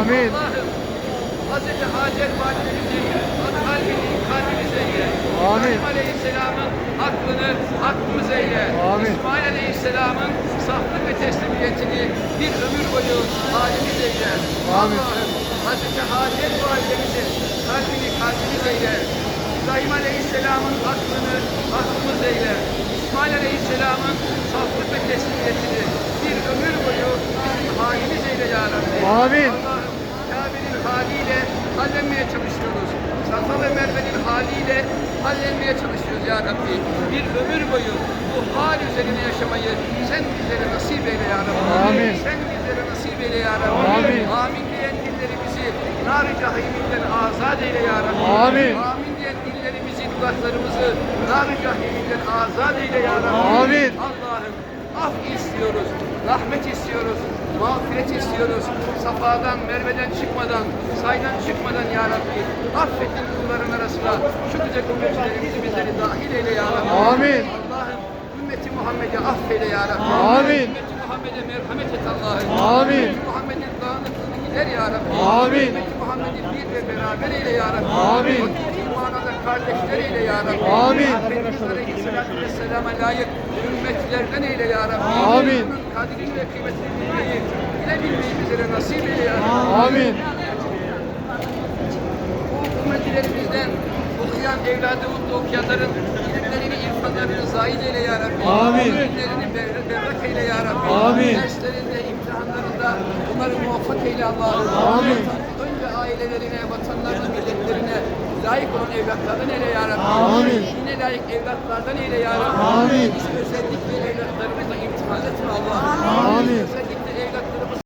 Amin. Hazreti Hacer validemizin kalbini kalbimiz eyle. Amin. Aleyhisselam'ın aklını aklımız eyle. Amin. İsmail Aleyhisselam'ın saflık ve teslimiyetini bir ömür boyu halimiz eyle. Allah'ım Hazreti Hacer validemizin kalbini kalbimiz eyle. İbrahim Aleyhisselam'ın aklını aklımız eyle. İsmail Aleyhisselam'ın saflık ve teslimiyetini bir ömür boyu bizim halimiz eyle ya Rabbi. Amin. Kabe'nin haliyle hallenmeye çalışıyoruz. Safa ve Merve'nin haliyle hallenmeye çalışıyoruz ya Rabbi. Bir ömür boyu bu hal üzerine yaşamayı sen bizlere nasip eyle ya Rabbi. Amin. Sen bizlere nasip eyle ya Rabbi. Amin. Amin diyen dillerimizi nar-ı cahiminden azat eyle ya Rabbi. Amin. Amin diyen dillerimizi, dudaklarımızı nar-ı cahiminden azat eyle ya Rabbi. Amin. Allah'ım af istiyoruz, rahmet istiyoruz, mağfiret istiyoruz. Safadan, merveden çıkmadan, saydan çıkmadan ya Rabbi. Affettin kulların arasına şu güzel ümmetlerimizi bizleri dahil eyle ya Rabbi. Amin. Allah'ım ümmeti Muhammed'e affeyle ya Rabbi. Amin. Ümmeti Muhammed'e merhamet et Allah'ım. Amin. Ümmeti Muhammed'in dağınıklığını gider ya Rabbi. Amin. Ümmeti Muhammed'i bir ve beraber eyle ya Rabbi. Amin. Hakiki manada kardeşler eyle ya Rabbi. Amin. Efendimiz Aleyhisselatü Vesselam'a layık ümmetlerden eyle ya Rabbi. Amin. Bunun kadrini ve kıymetini bilmeyi, bilebilmeyi bizlere nasip eyle ya Rabbi. Amin. Bu ümmetlerimizden okuyan, evladı mutlu okuyanların ilimlerini, irfanlarını zahid eyle ya Rabbi. Amin. İlimlerini berrak eyle ya Rabbi. Amin. Derslerinde, imtihanlarında onları muvaffak eyle Allah'ım. Amin. Önce ailelerine, vatanlarına, milletlerine layık olan evlatlardan eyle ya Rabbi. Amin. Yine layık evlatlardan eyle ya Rabbi. Amin. Biz özellikle evlatlarımızla imtihan etme